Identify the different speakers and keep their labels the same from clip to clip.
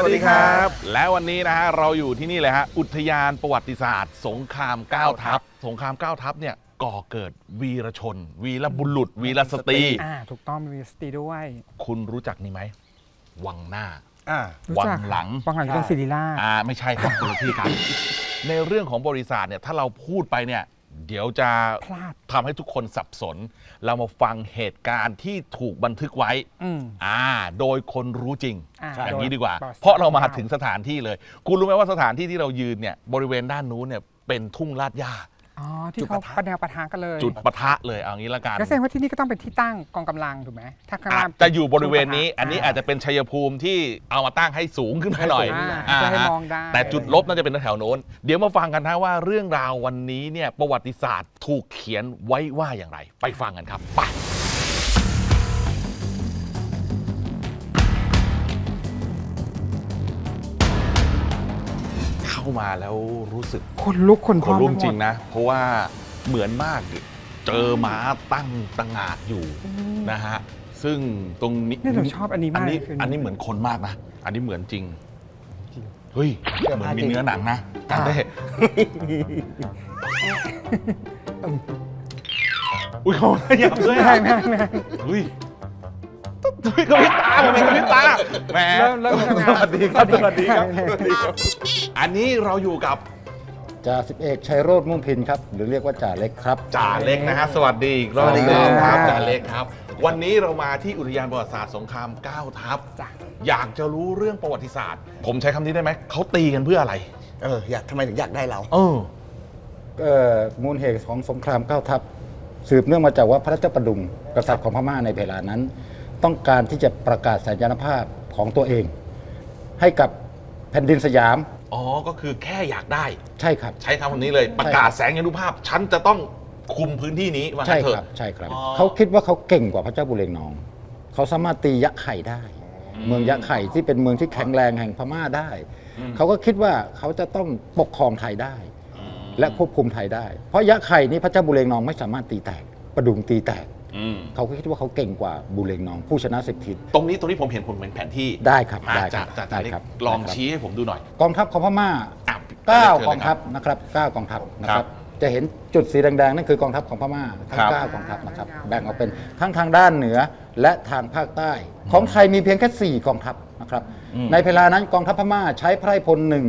Speaker 1: สวัสดีครับ และวันนี้นะฮะเราอยู่ที่นี่เลยฮะอุทยานประวัติศาสตร์ สงครามเก้าทัพ สงครามเก้าทัพเนี่ยก่อเกิดวีรชน วีรบุรุษ วีรสตรี
Speaker 2: อ่าถูกต้องมีสตรีด้วย
Speaker 1: คุณรู้จักนี่ไหมวังหน้า
Speaker 3: อ่า
Speaker 2: รู้
Speaker 1: วัง
Speaker 2: จัก
Speaker 1: หลัง
Speaker 2: วังหลังอยู่ตรงศิริราช
Speaker 1: อ่าไม่ใช่ครับคุณที่ครับในเรื่องของบริษัทเนี่ยถ้าเราพูดไปเนี่ย เดี๋ยวจะ
Speaker 2: พลาด
Speaker 1: ทำให้ทุกคนสับสน เรามาฟังเหตุการณ์ที่ถูกบันทึกไว้
Speaker 2: อืม
Speaker 1: อ่า โดยคนรู้จริง
Speaker 2: อ่า
Speaker 1: อย่างนี้ดีกว่า
Speaker 2: โดย
Speaker 1: เพราะเรามาถึงสถานที่เลย คุณรู้ไหมว่าสถานที่ที่เรายืนเนี่ยบริเวณด้านนู้นเนี่ยเป็นทุ่งลาดหญ้า
Speaker 2: อ๋อที่
Speaker 3: จุด
Speaker 2: เขา
Speaker 3: ปะทะ
Speaker 2: ประแนวประทะกันเลย
Speaker 1: จุดปะทะเลยเอางี้ละกัน
Speaker 2: แล้วแสดงว่าที่นี่ก็ต้องเป็นที่ตั้งกองกำลังถูกไหมถ้าข้าง
Speaker 1: อา
Speaker 2: ล่า
Speaker 1: จ
Speaker 2: ง
Speaker 1: จะอยู่บริเวณนี้
Speaker 2: จุดปะทะ
Speaker 1: อันนี้อาจจะเป็นชัยภูมิที่เอามาตั้งให้สูงขึ้นมาหน่อย
Speaker 2: อ่า
Speaker 1: อ่า
Speaker 2: เพื่อให้
Speaker 1: ฮะ
Speaker 2: มองได้
Speaker 1: แต่จุดลบน่าจะเป็นแถวโน้น เดี๋ยวมาฟังกันนะว่าเรื่องราววันนี้เนี่ยประวัติศาสตร์ถูกเขียนไว้ว่าอย่างไร ไปฟังกันครับไป มาแล้วรู้สึก
Speaker 2: คนลุกคน
Speaker 1: ขนลุก
Speaker 2: พองไปหมด
Speaker 1: จริงนะ เพราะว่าเหมือนมากเจอม้าตั้งตังงาดอยู่นะฮะซึ่งตรงนี้
Speaker 2: นี่เราชอบอันนี้
Speaker 1: อั
Speaker 2: มาก
Speaker 1: นนี้
Speaker 2: เลยคื
Speaker 1: อันนี้เหมือนคนมากนะ อันนี้เหมือนจริง
Speaker 3: จริง
Speaker 1: เฮ้ย
Speaker 3: เสื้อ
Speaker 1: เหมือน
Speaker 3: ผ้า
Speaker 1: มี
Speaker 3: จริง
Speaker 1: เนื้อหนังนะจำได้อุ้ยเขาหยับด้วย
Speaker 2: ไม่
Speaker 1: อะ
Speaker 2: ไม่ไม่
Speaker 1: อุ้ยตุ้ ยกระพริบตาผมเป็นกระพริบตาแหม
Speaker 2: เริ่มเริ่มทำงาน
Speaker 1: สวัสดีครับสวัสดีครับ
Speaker 2: สวัสดีครับ
Speaker 1: อันนี้เราอยู่กับ
Speaker 4: จ่าสิบเอกชัยโรธมุ่งพินครับ หรือเรียกว่าจ่าเล็กครับ
Speaker 1: จ่าเล็กนะฮะสวัสดีอีกรอบ
Speaker 4: สวัสดี
Speaker 1: หนึ่ง
Speaker 4: ครับ
Speaker 1: จ่าเล็กครับ วันนี้เรามาที่อุทยานประวัติศาสตร์สงครามเก้าทัพ
Speaker 2: จ้ะ
Speaker 1: อยากจะรู้เรื่องประวัติศาสตร์ ผมใช้คำนี้ได้ไหมเขาตีกันเพื่ออะไร
Speaker 3: เอออยากทำไมถึงอยากได้เรา
Speaker 1: เออ
Speaker 4: เอ่อมูลเหตุของสงครามเก้าทัพ สืบเนื่องมาจากว่าพระเจ้าประดุงกษัตริย์ของพม่าในเวลานั้น ต้องการที่จะประกาศสัญญาณภาพของตัวเอง ให้กับแผ่นดินสยาม
Speaker 1: อ๋อ ก็คือแค่อยากได้
Speaker 4: ใช่ครับ
Speaker 1: ใช้คำนี้เลยประกาศแสงยานุภาพ ฉันจะต้องคุมพื้นที่นี้ว่า
Speaker 4: ใช่
Speaker 1: งั้นเถ
Speaker 4: ครับ
Speaker 1: อะ
Speaker 4: ใช่ครับ
Speaker 1: อ๋อ
Speaker 4: เขาคิดว่าเขาเก่งกว่าพระเจ้าบุเรงนอง เขาสามารถตียะไข่ได้ เมืองยะไข่ที่เป็นเมืองที่แข็งแรงแห่งพม่าได้ เขาก็คิดว่าเขาจะต้องปกครองไทยได้ และควบคุมไทยได้ เพราะยะไข่นี้พระเจ้าบุเรงนองไม่สามารถตีแตก ประดุงตีแตก
Speaker 1: อืม
Speaker 4: เขาก็คิดว่าเขาเก่งกว่าบุเรงนอง ผู้ชนะสิบทิศ
Speaker 1: ตรงนี้ตรงนี้ผมเห็นผมเป็นแผนที่
Speaker 4: ได้ครับ
Speaker 1: มา
Speaker 4: ได้ค
Speaker 1: จา
Speaker 4: รั
Speaker 1: ก
Speaker 4: บ
Speaker 1: จาก
Speaker 4: ได้
Speaker 1: เล็ก
Speaker 4: ครับ
Speaker 1: ลอง
Speaker 4: ได้ครับ
Speaker 1: ชี้ให้ผมดูหน่อย
Speaker 4: กองทัพของพม่า
Speaker 1: อะ
Speaker 4: เก้า
Speaker 1: เชิญ
Speaker 4: กอง
Speaker 1: เลย
Speaker 4: ทั
Speaker 1: ค
Speaker 4: พ
Speaker 1: รับ
Speaker 4: นะครับเก้ากองทัพนะค
Speaker 1: ครั
Speaker 4: รับบจะเห็นจุดสีแดงๆนั่นคือกองทัพของพม่าทั้ง
Speaker 1: ครับ
Speaker 4: เก้ากองทัพนะครับแบ่งออกเป็นทั้งทางด้านเหนือและทางภาคใต้ ของไทยมีเพียงแค่สี่กองทัพนะครับในเวลานั้นกองทัพพม่าใช้ไพร่พล1 4 4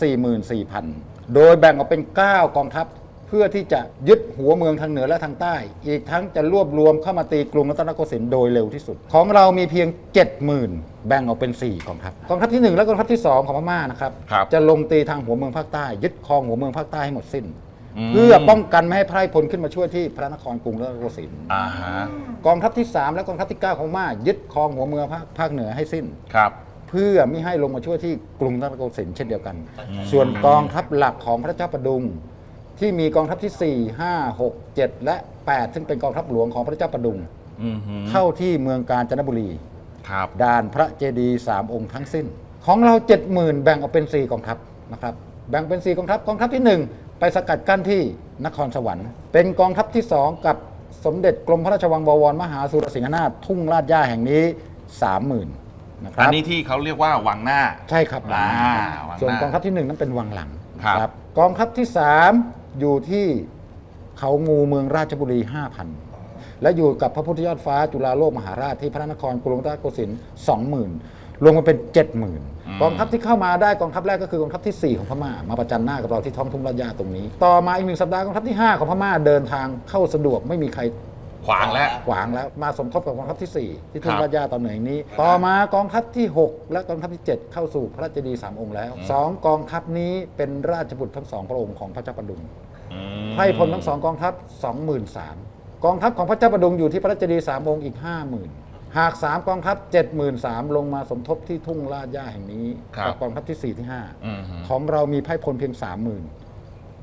Speaker 4: 4 0 0 0 โดยแบ่งออกเป็น 9 กองทัพเพื่อที่จะยึดหัวเมืองทางเหนือและทางใต้ อีกทั้งจะรวบรวมเข้ามาตีกรุงรัตนโกสินทร์โดยเร็วที่สุด ของเรามีเพียง 70,000 แบ่งออกเป็น 4กองทัพกองทัพที่ 1 และกองทัพที่ 2 ของพม่านะครับ
Speaker 1: ครับ
Speaker 4: จะลงตีทางหัวเมืองภาคใต้ ยึดครองหัวเมืองภาคใต้ให้หมดสิ้น
Speaker 1: อืม
Speaker 4: เพื่อป้องกันไม่ให้ไพร่พลขึ้นมาช่วยที่พระนครกรุงรัตนโกสินทร์
Speaker 1: อ่าฮะ
Speaker 4: กองทัพที่ 3 และกองทัพที่ 9 ของพม่ายึดครองหัวเมืองภาคภาคเหนือให้สิ้น
Speaker 1: ครับ
Speaker 4: เพื่อไม่ให้ลงมาช่วยที่กรุงรัตนโกสินทร์เช่นเดียวกัน ส่วนกองทัพหลักของพระเจ้าประดุง ที่มีกองทัพที่ 4 5 6 7 และ 8 ซึ่งเป็นกองทัพหลวงของพระเจ้าประดุง
Speaker 1: อือหือ
Speaker 4: เข้าที่เมืองกาญจนบุรี
Speaker 1: ครับ
Speaker 4: ด่านพระเจดีย์สามองค์ทั้งสิ้น ของเรา 70,000 แบ่งออกเป็น 4 กองทัพนะครับแบ่งเป็น 4 กองทัพกองทัพที่ 1 ไปสกัดกั้นที่นครสวรรค์ เป็นกองทัพที่ 2 กับสมเด็จกรมพระราชวังบวรมหาสุรสิงหนาถทุ่งลาดย่าแห่งนี้ 30,000นะค
Speaker 1: อั
Speaker 4: รั
Speaker 1: น
Speaker 4: บ
Speaker 1: นี้ที่เขาเรียกว่าวังหน้า
Speaker 4: ใช่ครับ
Speaker 1: อ่า
Speaker 4: วังหน้า
Speaker 1: วังหน้า
Speaker 4: ส่วนกองทัพที่หนึ่งนั้นเป็นวังหลัง
Speaker 1: ครับ
Speaker 4: กองทัพที่สาม อยู่ที่เขางูเมืองราชบุรี 5,000 และอยู่กับพระพุทธยอดฟ้าจุฬาโลกมหาราชที่พระนครกรุงรัตนโกสินทร์20,000รวมกันเป็น 70,000กองทัพที่เข้ามาได้กองทัพแรกก็คือกองทัพที่ 4 ของพม่ามาประจันหน้ากับเราที่ท้องทุ่งลาดยาตรงนี้ ต่อมาอีกหนึ่งสัปดาห์กองทัพที่ 5 ของพม่าเดินทางเข้าสะดวกไม่มีใคร
Speaker 1: ขวางแล้ว
Speaker 4: ขวางแล้วมาสมทบกับกองทัพที่ 4 ที่ทุ่
Speaker 1: ค
Speaker 4: ง
Speaker 1: รับ
Speaker 4: ราชยาตอนเหนือนี้ ต่อมากองทัพที่ 6 และกองทัพที่ 7 เข้าสู่พระราชเจดีย์สามองค์แล้วสองกองทัพนี้เป็นราชบุตรทั้งสองพระองค์ของพระเจ้าประดุง
Speaker 1: อืม
Speaker 4: ไพร่พลทั้งสองกองทัพ 23,000กองทัพของพระเจ้าประดุงอยู่ที่พระราชเจดีย์สามองค์อีก 50,000 หาก 3 กองทัพ 73,000 ลงมาสมทบที่ทุ่งลาดย่าแห่งนี้
Speaker 1: ครับ
Speaker 4: กักองทัพที่ 4 ที่
Speaker 1: อือหือ
Speaker 4: 5ของเรามีไพร่พลเพียง 30,000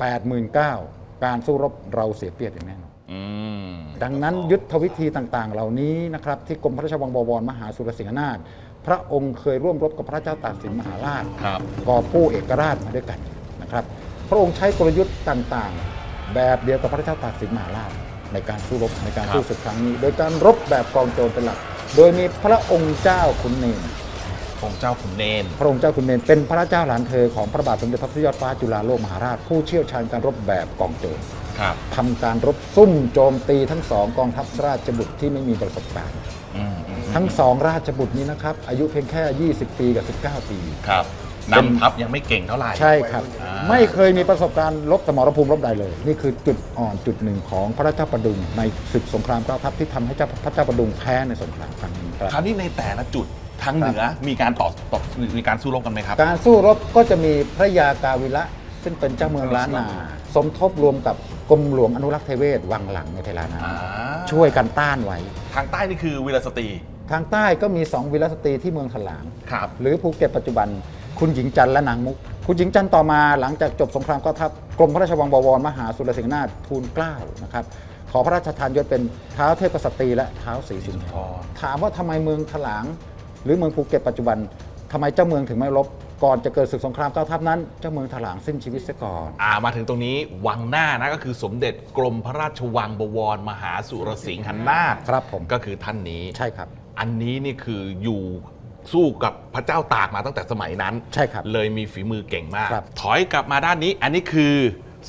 Speaker 4: 89,000 การสู้รบเราเสียเปรียบอย่างแน่นอน
Speaker 1: อืม
Speaker 4: ดังนั้นยุทธวิธีต่างๆ เหล่านี้นะครับที่กรมพระราชวังบวรมหาสุรสิงหนาถพระองค์เคยร่วมรบกับพระเจ้าตากสินมหาราช
Speaker 1: ครับ
Speaker 4: ก่อผู้เอกราชมาด้วยกันนะครับ พระองค์ใช้กลยุทธ์ต่างๆ แบบเดียวกับพระเจ้าตากสินมหาราชในการสู้รบในการ
Speaker 1: ครับ
Speaker 4: สู้ศึกครั้งนี้ โดยการรบแบบกองโจรเป็นหลัก โดยมีพระองค์เจ้าขุนเนร
Speaker 1: องค์เจ้าขุนเนน
Speaker 4: พระองค์เจ้าคุณเนนเป็นพระเจ้าหลานเธอของพระบาทสมเด็จพระพุทธยอดฟ้าจุฬาโลกมหาราช ผู้เชี่ยวชาญการรบแบบกองโจร
Speaker 1: ครับ
Speaker 4: ทำการรบซุ่มโจมตีทั้งสองกองทัพราชบุตรที่ไม่มีประสบการณ์
Speaker 1: อืมอืม
Speaker 4: ทั้งสองราชบุตรนี้นะครับอายุเพียงแค่ 20 ปีกับ 19 ปี
Speaker 1: ครับ นำทัพยังไม่เก่งเท่าไหร่
Speaker 4: ใช่ครับ
Speaker 1: อ่า
Speaker 4: ไม่เคยมีประสบการณ์รบสมรภูมิรบใดเลย นี่คือจุดอ่อนจุดหนึ่งของพระเจ้าประดุงในศึกสงครามเก้าทัพที่ทำให้เจ้าพระเจ้าประดุงแพ้ในสงครามครั้งนี้ครับ
Speaker 1: คราวนี้ในแต่ละจุดทางเหนือมีการต่อต่อมีการสู้รบกันไหมครับ
Speaker 4: การสู้รบก็จะมีพระยากาวิระซึ่งเป็นเจ้าเมืองล้านนา สมทบรวมกับกรมหลวงอนุรักษ์เทเวศวังหลังในเวลานั้น
Speaker 1: อ่า
Speaker 4: ช่วยกันต้านไว้
Speaker 1: ทางใต้นี่คือวิรสตรี
Speaker 4: ทางใต้ก็มีสองวีรสตรีที่เมืองถลาง
Speaker 1: ครับ
Speaker 4: หรือภูเก็ตปัจจุบัน คุณหญิงจันทร์และนางมุก คุณหญิงจันทร์ต่อมาหลังจากจบสงครามก็ทัพกรมพระราชวังบวรมหาสุรสิงห์นาถทูลเกล้านะครับขอพระราชทานยศเป็นเท้าวเทพสตรีและเท้าวศรีสุนทรถามว่าทำไมเมืองถลาง หรือเมืองภูเก็ตปัจจุบันทำไมเจ้าเมืองถึงไม่รบก่อนจะเกิดศึกสงครามเก้าทัพนั้นเจ้าเมืองถลางสิ้นชีวิตเสียก่อน
Speaker 1: อ่ามาถึงตรงนี้วังหน้านะก็คือสมเด็จกรมพระราชวังบวร มหาสุรสิงหนาถ
Speaker 4: ครับผม
Speaker 1: ก็คือท่านนี้
Speaker 4: ใช่ครับ
Speaker 1: อันนี้นี่คืออยู่ สู้กับพระเจ้าตากมาตั้งแต่สมัยนั้น
Speaker 4: ใช่ครับ
Speaker 1: เลยมีฝีมือเก่งมาก
Speaker 4: ครับ
Speaker 1: ถอยกลับมาด้านนี้ อันนี้คือ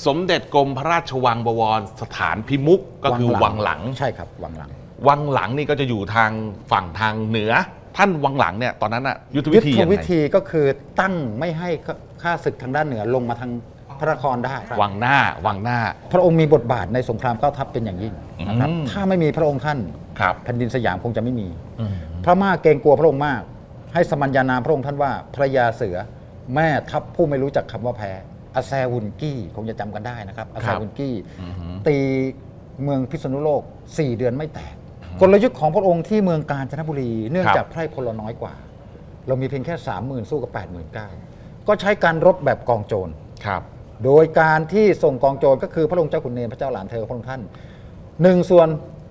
Speaker 1: สมเด็จกรมพระราชวังบวรสถานพิมุกก็คือวังหลัง
Speaker 4: ใช่ครับวังหลัง
Speaker 1: วังหลังนี่ก็จะอยู่ทางฝั่งทางเหนือ ท่านวังหลังเนี่ยตอนนั้นอะยุทธวิ
Speaker 4: ยุท
Speaker 1: ธี
Speaker 4: ธ
Speaker 1: ยังไง
Speaker 4: วิธีก็คือตั้งไม่ให้ข้าศึกทางด้านเหนือลงมาทางพระนครได้
Speaker 1: วังหน้าวังหน้า
Speaker 4: พระองค์มีบทบาทในสงครามเก้าทัพเป็นอย่างยิ่งนะครับ
Speaker 1: อืม
Speaker 4: ถ้าไม่มีพระองค์ท่าน
Speaker 1: ครับ
Speaker 4: แผ่นดินสยามคงจะไม่มี
Speaker 1: อืม
Speaker 4: พระม่าเกรงกลัวพระองค์มาก ให้สมัญญานามพระองค์ท่านว่าพระยาเสือแม่ทัพผู้ไม่รู้จักคำว่าแพ้อาแซวุนกี้คงจะจำกันได้นะครับอาแซวุนกี้
Speaker 1: อือหือ
Speaker 4: ตีเมืองพิษณุโลก 4 เดือนไม่แตก กลยุทธ์ของพระองค์ที่เมืองกาญจนบุรี เนื่อง
Speaker 1: ครับ
Speaker 4: จากไพร่พลเราน้อยกว่า เรามีเพียงแค่ 30,000 สู้กับ 89,000 ก็ใช้การรบแบบกองโจร
Speaker 1: ครับ
Speaker 4: โดยการที่ส่งกองโจรก็คือพระองค์เจ้าขุนเนรพระเจ้าหลานเธอพระองค์ท่านหนึ่งส่วน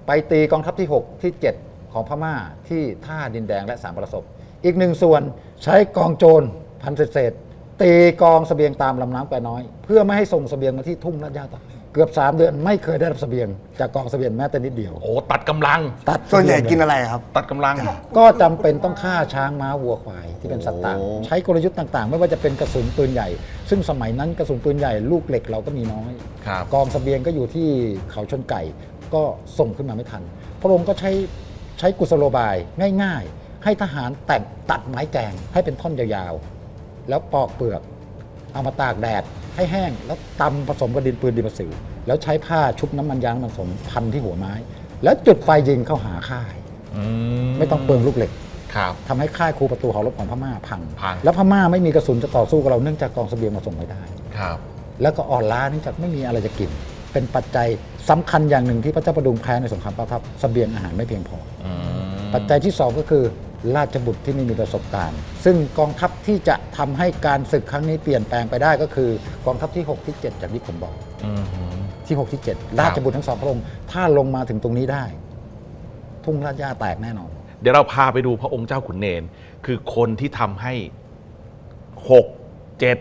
Speaker 4: ไปตีกองทัพที่ 6 ที่ 7 ของพม่าที่ท่าดินแดงและสามประสบ อีกหนึ่งส่วนใช้กองโจรพันเศษๆตีกองเสบียงตามลำน้ำแควน้อย เพื่อไม่ให้ส่งเสบียงมาที่ทุ่งลาดยาต่อเกือบ 3 เดือนไม่เคยได้รับเสบียง จากกองเสบียงแม้แต่นิดเดียว
Speaker 1: โอ้ตัดกำลัง
Speaker 4: ตัด
Speaker 3: ส่วนใหญ่
Speaker 4: เสบียง
Speaker 3: กินอะไรครับ
Speaker 1: ตัดกำลัง
Speaker 4: ก็จำเป็นต้องฆ่าช้างม้าวัวควายที่เป็นสัตว์ต่าง
Speaker 1: โอ้
Speaker 4: ใช้กลยุทธ์ต่างๆ ไม่ว่าจะเป็นกระสุนปืนใหญ่ ซึ่งสมัยนั้นกระสุนปืนใหญ่ลูกเหล็กเราก็มีน้อย
Speaker 1: ครับ
Speaker 4: กองเสบียงก็อยู่ที่เขาชนไก่ ก็ส่งขึ้นมาไม่ทัน พระองค์ก็ใช้ใช้กุศโลบายง่าย ๆ ให้ทหารแต่งตัดไม้แกงให้เป็นท่อนยาวๆ แล้วปอกเปลือก เอามาตากแดดให้แห้ง แล้วตำผสมกับดินปืนดินประสิว แล้วใช้ผ้าชุบน้ำมันยางน้ำมันสมพันที่หัวไม้ แล้วจุดไฟยิงเข้าหาค่าย
Speaker 1: อื
Speaker 4: ไม่ต้องเปลืองลูกเหล็ก
Speaker 1: ครับ
Speaker 4: ทำให้ค่ายคูประตูหอรบของพม่าพัง
Speaker 1: พัง
Speaker 4: แล้วพม่าไม่มีกระสุนจะต่อสู้กับเราเนื่องจากกองเสบียงมาส่งไม่ได้
Speaker 1: ครับ
Speaker 4: แล้วก็อ่อนล้าเนื่องจากไม่มีอะไรจะกิน เป็นปัจจัยสำคัญอย่างหนึ่งที่พระเจ้าประดุงแพ้ในสงครามเก้าทัพเสบียงอาหารไม่เพียงพอ
Speaker 1: อืม
Speaker 4: ปัจจัยที่สองก็คือ ราชบุตรที่ไม่มีประสบการณ์ ซึ่งกองทัพที่จะทำให้การศึกครั้งนี้เปลี่ยนแปลงไปได้ก็คือกองทัพที่ 6 ที่ 7 จากที่ผมบอก
Speaker 1: อืมหือ
Speaker 4: ที่ 6 ที่ 7 ราชบุตรทั้งสองพระองค์ถ้าลงมาถึงตรงนี้ได้ ทุ่งราชยาแตกแน่นอน
Speaker 1: เดี๋ยวเราพาไปดูพระองค์เจ้าขุนเนน คือคนที่ทำให้หกเจ็ด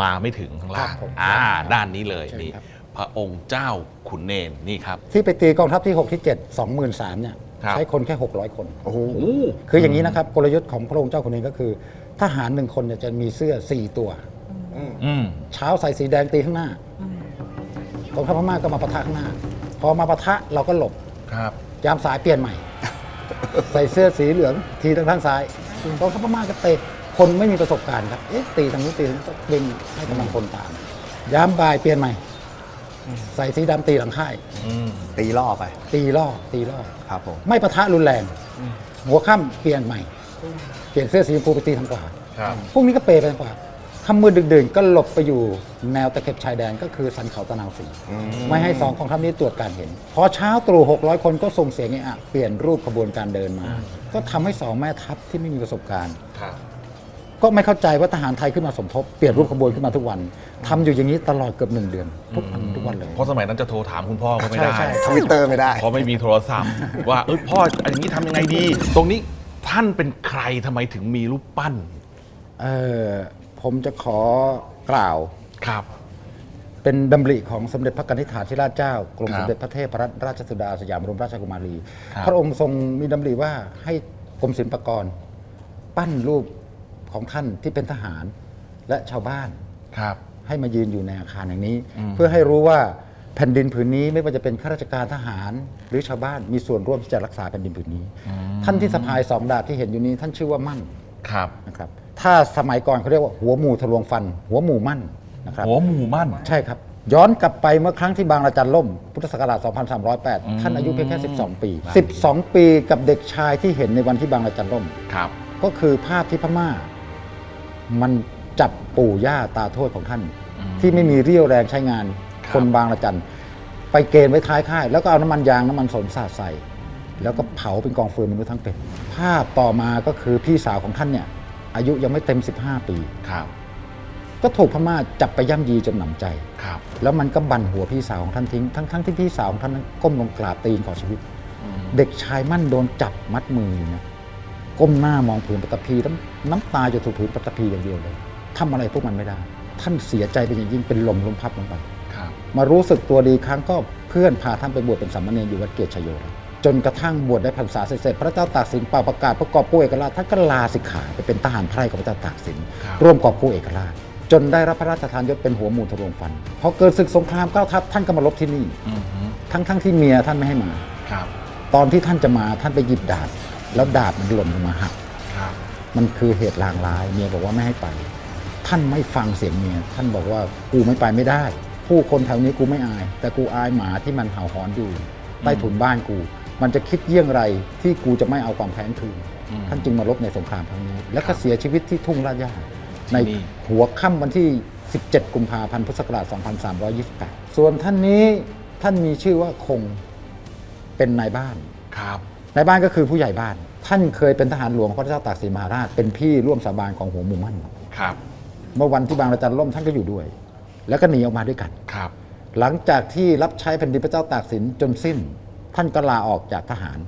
Speaker 1: มาไม่ถึงข้างล่าง
Speaker 4: ครับผม
Speaker 1: อ่า ด้านนี้เลย
Speaker 4: เชิญ
Speaker 1: นี่
Speaker 4: ครับ
Speaker 1: พระองค์เจ้าขุนเนนนี่ครับ
Speaker 4: ที่ไปตีกองทัพที่ 6 ที่ 7 23,000เนี่ย
Speaker 1: ครับ
Speaker 4: ใช้คนแค่ 600 คน
Speaker 3: โอ้โห
Speaker 1: โอ้
Speaker 4: คืออย่างนี้นะครับกลยุทธ์ของพระองค์เจ้าคนนี้ก็คือ ทหารหนึ่งคนเนี่ยจะมีเสื้อ 4 ตัว
Speaker 1: อืม
Speaker 4: เช้าใส่สีแดงตีข้างหน้ากองทัพพม่าก็มาปะทะข้างหน้า พอมาปะทะเราก็หลบ
Speaker 1: ครับ
Speaker 4: ยามสายเปลี่ยนใหม่ ใส่เสื้อสีเหลืองทีทางด้านซ้ายกองทัพพม่าก็เตะคนไม่มีประสบการณ์ครับเอ๊ะตีทางนู้นตีทางนี้ก็ดึงให้กำลังคนตาม ยามบ่ายเปลี่ยนใหม่ ใส่สีดำตีหลังค่าย
Speaker 1: อืม
Speaker 3: ตีล่อไป
Speaker 4: ตีล่อตีล่อ
Speaker 3: ครับผม
Speaker 4: ไม่ปะทะรุนแรง หัวค่ำเปลี่ยนใหม่ เปลี่ยนเสื้อสีชมพูไปตีทางขวา
Speaker 1: ครับ
Speaker 4: พวกนี้ก็เปไปทางขวาค่ำมืดดึกๆก็หลบไปอยู่แนวตะเข็บชายแดนก็คือสันเขาตะนาวสีไม่ให้สองกองทัพนี้ตรวจการเห็น พอเช้าตรู่600 คนก็ส่งเสียงไอ้อะเปลี่ยนรูปขบวนการเดินมา ก็ทำให้สองแม่ทัพที่ไม่มีประสบการณ์
Speaker 1: ครับ
Speaker 4: ก็ไม่เข้าใจว่าทหารไทยขึ้นมาสมทบเปลี่ยนรูปขบวนขึ้นมาทุกวันทำอยู่อย่างนี้ตลอดเกือบหนึ่งเดือน ทุกวันทุกวันเลย
Speaker 1: เพราะสมัยนั้นจะโทรถามคุณพ่อก็ไม่ได้
Speaker 4: ใช่ใช่
Speaker 3: ทวิตเตอร์ไม่ได้
Speaker 1: เพราะไม่มีโทรศัพท์ ว่าเอยพ่ออันนี้ทำยังไงดี ตรงนี้ท่านเป็นใครทำไมถึงมีรูปปั้น
Speaker 4: เออผมจะขอกล่าว
Speaker 1: ครับ
Speaker 4: เป็นดำริของสมเด็จพระกนิษฐาธิราชเจ้ากรม
Speaker 1: ครับ
Speaker 4: สมเด็จพระเทพรัตนราชสุดาสยามบรมราชกุมารี
Speaker 1: ครับ
Speaker 4: พระองค์ทรงมีดำริว่าให้กรมศิลปากร ปั้นรูป ของท่านที่เป็นทหารและชาวบ้าน
Speaker 1: ครับ
Speaker 4: ให้มายืนอยู่ในอาคารอย่างนี้
Speaker 1: อืม
Speaker 4: เพื่อให้รู้ว่าแผ่นดินผืนนี้ไม่ว่าจะเป็นข้าราชการทหาร หรือชาวบ้านมีส่วนร่วมที่จะรักษาแผ่นดินผืนนี้ ท่านที่สะพายสองดาบที่เห็นอยู่นี้ ท่านชื่อว่ามั่น
Speaker 1: ครับ
Speaker 4: นะครับถ้าสมัยก่อนเขาเรียกว่าหัวหมูทะลวงฟัน หัวหมูมั่นนะครับ
Speaker 1: หัวหมู่มั่น
Speaker 4: ใช่ครับ ย้อนกลับไปเมื่อครั้งที่บางระจันล่ม พุทธศักราช 2308 ท่านอายุเพียงแค่ 12 ปี 12 ปีกับเด็กชายที่เห็นในวันที่บางระจันล่ม
Speaker 1: ครับ
Speaker 4: ก็คือภาพที่พม่า มันจับปู่ย่าตาทวดของท่าน
Speaker 1: อืม
Speaker 4: ที่ไม่มีเรี่ยวแรงใช้งาน
Speaker 1: ครับ
Speaker 4: คนบางระจัน ไปเกณฑ์ไว้ท้ายค่าย แล้วก็เอาน้ำมันยางน้ำมันสนสาดใส่ แล้วก็เผาเป็นกองฟืนมนุษย์ทั้งเป็น ภาพต่อมาก็คือพี่สาวของท่านเนี่ยอายุยังไม่เต็ม 15 ปี
Speaker 1: ครับ
Speaker 4: ก็ถูกพม่าจับไปย่ำยีจนหนำใจ
Speaker 1: ครับ
Speaker 4: แล้วมันก็บั่นหัวพี่สาวของท่านทิ้ง ทั้งทั้งที่พี่สาวของท่านนั้นก้มลงกราบตีนขอชีวิต
Speaker 1: อืม
Speaker 4: เด็กชายมั่นโดนจับมัดมืออยู่นะ ก้มหน้ามองผืนปฐพีน้ำน้ำตาจะถูกผืนปฐพีอย่างเดียวเลยทำอะไรพวกมันไม่ได้ ท่านเสียใจเป็นอย่างยิ่งเป็นลมล้มพับลงไป
Speaker 1: ครับ
Speaker 4: มารู้สึกตัวดีครั้งก็เพื่อนพาท่านไปบวชเป็นสามเณรอยู่วัดเกียรติชโยแล้วจนกระทั่งบวชได้พรรษาเสร็จๆพระเจ้าตากสินเป่าประกาศประกอบกู้เอกราชท่านก็ลาสิกขาไปเป็นทหารไพร่ของพระเจ้าตากสิน
Speaker 1: ครับ
Speaker 4: ร่วมกอบกู้เอกราชจนได้รับพระราชทานยศเป็นหัวหมู่ทะลวงฟันพอเกิดศึกสงครามเก้าทัพท่านก็มาลบที่นี่
Speaker 1: อืมฮึ
Speaker 4: ทั้งทั้งที่เมียท่านไม่ให้มา
Speaker 1: ครับ
Speaker 4: ตอนที่ท่านจะมาท่านไปหยิบดาบ แล้วดาบมันหล่นลงมาหัก
Speaker 1: ครับ
Speaker 4: มันคือเหตุลางร้ายเมียบอกว่าไม่ให้ไป ท่านไม่ฟังเสียงเมียท่านบอกว่ากูไม่ไปไม่ได้ ผู้คนแถวนี้กูไม่อาย แต่กูอายหมาที่มันเห่าหอนอยู่ใต้ถุนบ้านกู มันจะคิดเยี่ยงไรที่กูจะไม่เอาความแค้นคืน
Speaker 1: อืม
Speaker 4: ท่านจึงมาลบในสงครามครั้งนี้ และ
Speaker 1: ครั
Speaker 4: ก็
Speaker 1: บ
Speaker 4: เสียชีวิตที่ทุ่งลาดย่าใน
Speaker 1: ที่นี่
Speaker 4: หัวค่ำวันที่ 17 กุมภาพันธ์พุทธศักราช 2328 ส่วนท่านนี้ท่านมีชื่อว่าคงเป็นนายบ้าน
Speaker 1: ครับ
Speaker 4: นายบ้านก็คือผู้ใหญ่บ้าน ท่านเคยเป็นทหารหลวงของพระเจ้าตากสินมหาราช เป็นพี่ร่วมสาบานของหัวหมู่มั่น
Speaker 1: ครับ
Speaker 4: เมื่อวันที่บางระจันล่มท่านก็อยู่ด้วย แล้วก็หนีออกมาด้วยกัน
Speaker 1: ครับ
Speaker 4: หลังจากที่รับใช้แผ่นดินพระเจ้าตากสินจนสิ้น ท่านก็ลาออกจากทหาร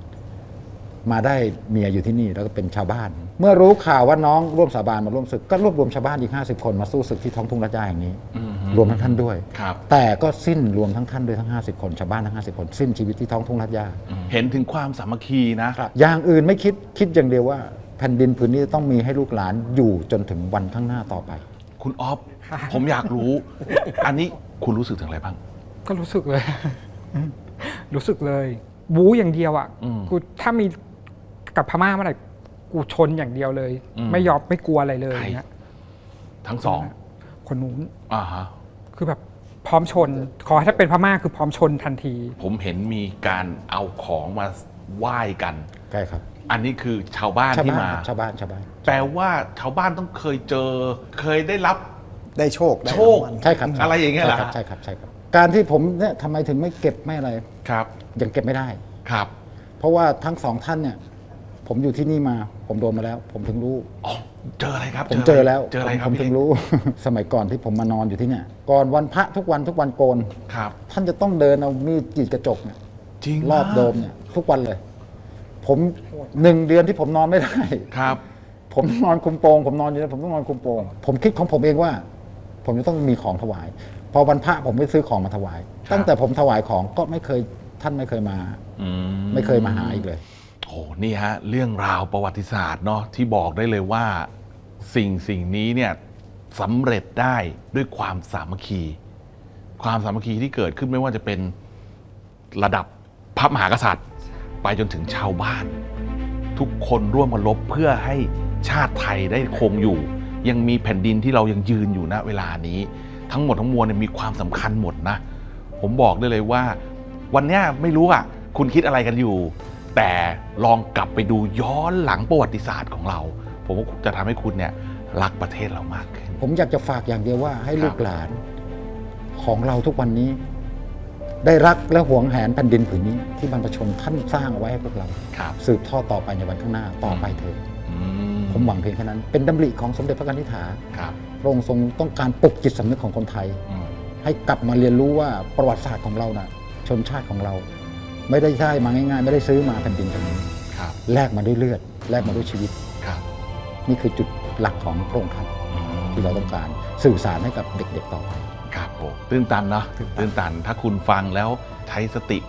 Speaker 4: มาได้เมียอยู่ที่นี่แล้วก็เป็นชาวบ้าน เมื่อรู้ข่าวว่าน้องร่วมสาบานมาร่วมศึกก็รวบรวมชาวบ้านอีก 50 คนมาสู้ศึกที่ท้องทุ่งระจาแห่งนี้
Speaker 1: อืมฮึ
Speaker 4: รวมทั้งท่านด้วย
Speaker 1: ครับ
Speaker 4: แต่ก็สิ้นรวมทั้งท่านด้วยทั้ง 50 คนชาวบ้านทั้ง 50 คน สิ้นชีวิตที่ท้องทุ่งระยา
Speaker 1: เห็นถึงความสามัคคีนะ
Speaker 4: ครับอย่างอื่นไม่คิดคิดอย่างเดียวว่า แผ่นดินผืนนี้ต้องมีให้ลูกหลานอยู่จนถึงวันข้างหน้าต่อไป
Speaker 1: คุณออฟ ผมอยากรู้ อันนี้คุณรู้สึกถึงอะไรบ้าง
Speaker 2: ก็รู้สึกเลย รู้สึกเลย บู๊อย่างเดียวอะ
Speaker 1: อืม
Speaker 2: กูถ้ามีกับพม่าเมื่อไหร่ กูชนอย่างเดียวเลย
Speaker 1: อืม
Speaker 2: ไม่ยอมไม่กลัวอะไรเลย
Speaker 1: ใคร
Speaker 2: เงี้ย
Speaker 1: ทั้งสอง
Speaker 2: คนนู้น
Speaker 1: อ่าฮะ
Speaker 2: คือแบบพร้อมชน ขอให้ถ้าเป็นพม่าคือพร้อมชนทันที
Speaker 1: ผมเห็นมีการเอาของมาไหว้กัน
Speaker 4: ใช่ครับ
Speaker 1: อันนี้คือชาวบ้าน
Speaker 4: ชาว
Speaker 1: ที่
Speaker 4: บ้าน
Speaker 1: มา
Speaker 4: ครับชาวบ้านชาวบ้าน
Speaker 1: แปลว่าชาวบ้านต้องเคยเจอ เคยได้รับ
Speaker 3: ได้โชคได้
Speaker 1: โชค
Speaker 3: รางวัล
Speaker 4: ใช่ครับ
Speaker 1: อะไรอย่างเงี้ยเหรอ
Speaker 4: ใช่ครับใช่ครับใช่ครับการที่ผมเนี่ยทำไมถึงไม่เก็บไม่อะไร
Speaker 1: ครับ
Speaker 4: ยังเก็บไม่ได้
Speaker 1: ครับ
Speaker 4: เพราะว่าทั้งสองท่านเนี่ย ผมอยู่ที่นี่มา ผมโดนมาแล้ว ผมถึงรู้
Speaker 1: อ๋อเจออะไรครับ
Speaker 4: ผมเจอแล้ว
Speaker 1: เจออะไรค
Speaker 4: ผ
Speaker 1: รับ
Speaker 4: มถึงรู้ สมัยก่อนที่ผมมานอนอยู่ที่เนี่ย ก่อนวันพระทุกวันทุกวันโกน
Speaker 1: ครับ
Speaker 4: ท่านจะต้องเดินเอามีดกรีดกระจกเนี่ย
Speaker 1: จริง
Speaker 4: รอบโดมเนี่ยทุกวันเลย ผมหนึ่งเดือนที่ผมนอนไม่ได้
Speaker 1: ครับ
Speaker 4: ผมนอนคุมโปงผมนอนอยู่แล้วผมต้องนอนคุมโปงผมคิดของผมเองว่า ผมจะต้องมีของถวาย พอวันพระผมไม่ซื้อของมาถวาย
Speaker 1: ครับ
Speaker 4: ตั้งแต่ผมถวายของก็ไม่เคยท่านไม่เคยมา
Speaker 1: อื
Speaker 4: ไม่เคยมาหาอีกเลย
Speaker 1: โอ้นี่ฮะเรื่องราวประวัติศาสตร์เนาะที่บอกได้เลยว่าสิ่งสิ่งนี้เนี่ยสำเร็จได้ด้วยความสามัคคี ความสามัคคีที่เกิดขึ้นไม่ว่าจะเป็นระดับพระมหากษัตริย์ ไปจนถึงชาวบ้าน ทุกคนร่วมกันรบเพื่อให้ชาติไทยได้คงอยู่ ยังมีแผ่นดินที่เรายังยืนอยู่ณเวลานี้ ทั้งหมดทั้งมวลเนี่ยมีความสำคัญหมดนะ ผมบอกได้เลยว่า วันนี้ไม่รู้อะคุณคิดอะไรกันอยู่ แต่ลองกลับไปดูย้อนหลังประวัติศาสตร์ของเรา ผมว่าจะทำให้คุณเนี่ยรักประเทศเรามากขึ้น
Speaker 4: ผมอยากจะฝากอย่างเดียวว่าให้
Speaker 1: ครับ
Speaker 4: ลูกหลานของเราทุกวันนี้ ได้รักและหวงแหนแผ่นดินผืนนี้ ที่บรรพชนท่านสร้างเอาไว้ให้พวกเรา
Speaker 1: ครับ
Speaker 4: สืบทอดต่อไปในวันข้างหน้าต่อไปเถิด
Speaker 1: อื
Speaker 4: ผมหวังเพียงแค่นั้น เป็นดำริของสมเด็จพระกนิษฐา
Speaker 1: ครับ
Speaker 4: พระองค์ทรงต้องการปลุกจิตสำนึกของคนไทย
Speaker 1: อืม
Speaker 4: ให้กลับมาเรียนรู้ว่าประวัติศาสตร์ของเรานะ่ะชนชาติของเรา ไม่ได้ใช่มาง่ายๆ ไม่ได้ซื้อมาแผ่นดินตรงนี้
Speaker 1: ครับ
Speaker 4: แลกมาด้วยเลือดแลกมาด้วยชีวิต
Speaker 1: ครับ
Speaker 4: นี่คือจุดหลักของพระองค์ท่านที่เราต้องการสื่อสารให้กับเด็กๆต่อไป
Speaker 1: ครับผมตื้นตันเนาะ
Speaker 4: ตื้นตัน
Speaker 1: ตื้นตันถ้าคุณฟังแล้วใช้สติ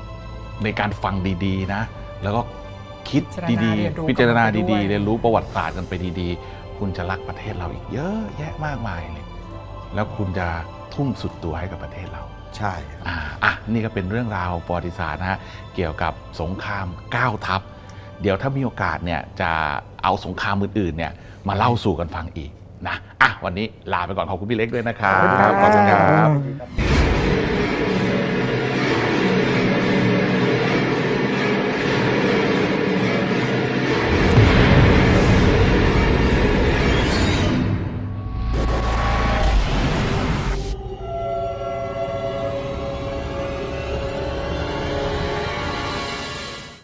Speaker 1: ในการฟังดีๆนะ แล้วก็คิดดี
Speaker 2: พิจารณาเรียนรู้
Speaker 1: ๆพิจารณา
Speaker 2: กับมันไปด้
Speaker 1: ดี
Speaker 2: วย
Speaker 1: ๆเรียนรู้ประวัติศาสตร์กันไปดีๆ คุณจะรักประเทศเราอีกเยอะแยะมากมายเลยแล้วคุณจะทุ่มสุดตัวให้กับประเทศเรา
Speaker 3: ใช่ครับ
Speaker 1: อ่าอะนี่ก็เป็นเรื่องราวประวัติศาสตร์นะฮะเกี่ยวกับสงครามก้าวทัพ เดี๋ยวถ้ามีโอกาสเนี่ยจะเอาสงครามอื่นๆเนี่ยมาเล่าสู่กันฟังอีกนะอะวันนี้ลาไปก่อนขอบคุณพี่เล็กด้วยนะครับ
Speaker 2: ขอบคุณครับ
Speaker 1: ขอบคุณครับ